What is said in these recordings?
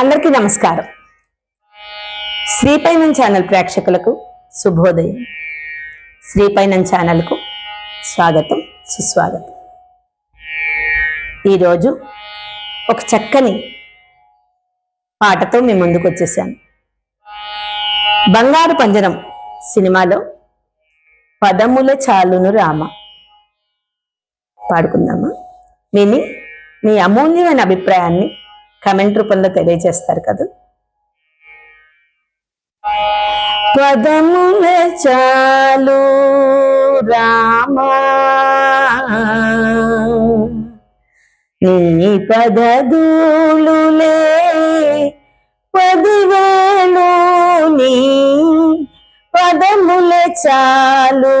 అందరికీ నమస్కారం. శ్రీపైనం ఛానల్ ప్రేక్షకులకు శుభోదయం. శ్రీపైనం ఛానల్కు స్వాగతం సుస్వాగతం. ఈరోజు ఒక చక్కని పాటతో మీ ముందుకు వచ్చేసాను. బంగారు పంజరం సినిమాలో పదముల చాలును రామ. పాడుకుందామా? విని మీ అమూల్యమైన అభిప్రాయాన్ని కమెంట్ రూపంలో తెలియజేస్తారు కదా. పదముల చాలు రామా. నీ పదదూలులే పదివేలు నీ పదముల చాలు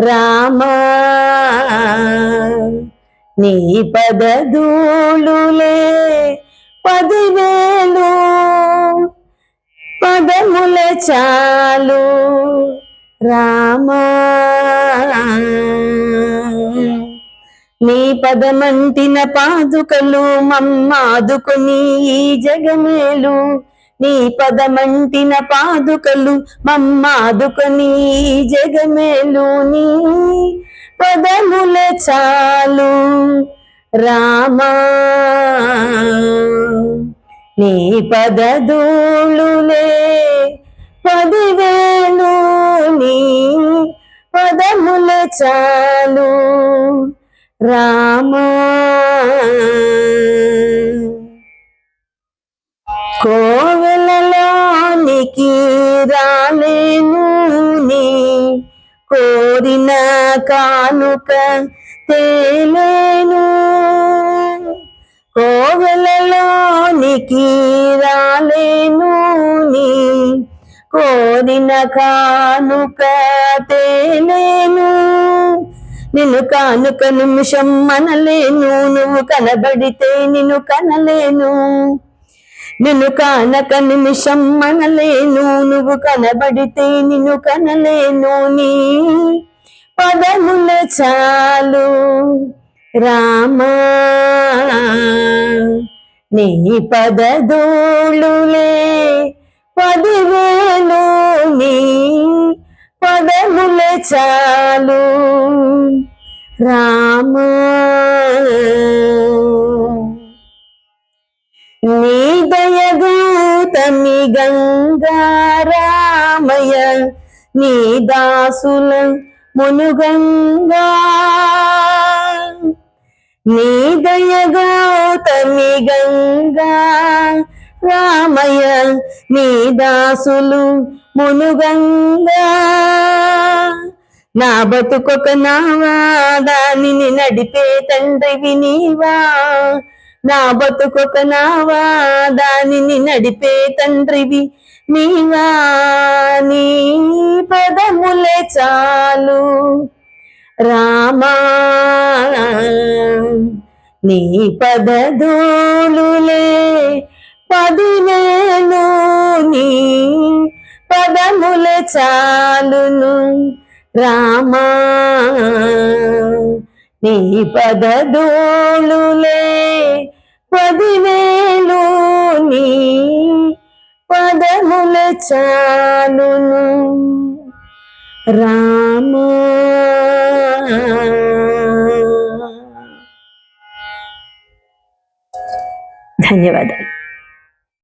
రామా. నీ పదదూలులే పదివేలు పదముల చాలు రామా. నీ పదమంటిన పాదుకలు మమ్మాదుకుని ఈ జగమేలు. నీ పదమంటిన పాదుకలు మమ్మాదుకుని ఈ జగమేలు. నీ పదముల చాలు రామా. నీ పదదూలులే పదివేలు నీ పదముల చాలు రామా. కోవెలలోనికి రాలేను కోరిన కానుక తేలేను. కోవలలోనికి రాలేను నీ. కోరిన కానుక తేలేను. నిన్ను కానుక నిమిషం మనలేను నువ్వు కనబడితే నిన్ను కనలేను. నిన్ను కానక నిమిషం మనలేను నువ్వు కనబడితే నిన్ను కనలేను నీ పదముల చాలు. రామా నీ పదదూలులే పదివేలు నీ పదముల చాలు. రామా నీ దాసుల మునుగంగా. నీ దయగౌతమి గంగా. రామయ నీ దాసులు మునుగంగా. నా బతుకొక నావా దానిని నడిపే తండ్రివి నీవా. నా బతుకొక నావా దానిని నడిపే తండ్రివి నీవా. నీ పదములే చాలు. రామా నీ పదధూలులే పదులేను నీ పదముల చాలును. రామా నీ పదధూలులే పదివేలు నీ పదముల చాలును. రామా. ధన్యవాదాలు.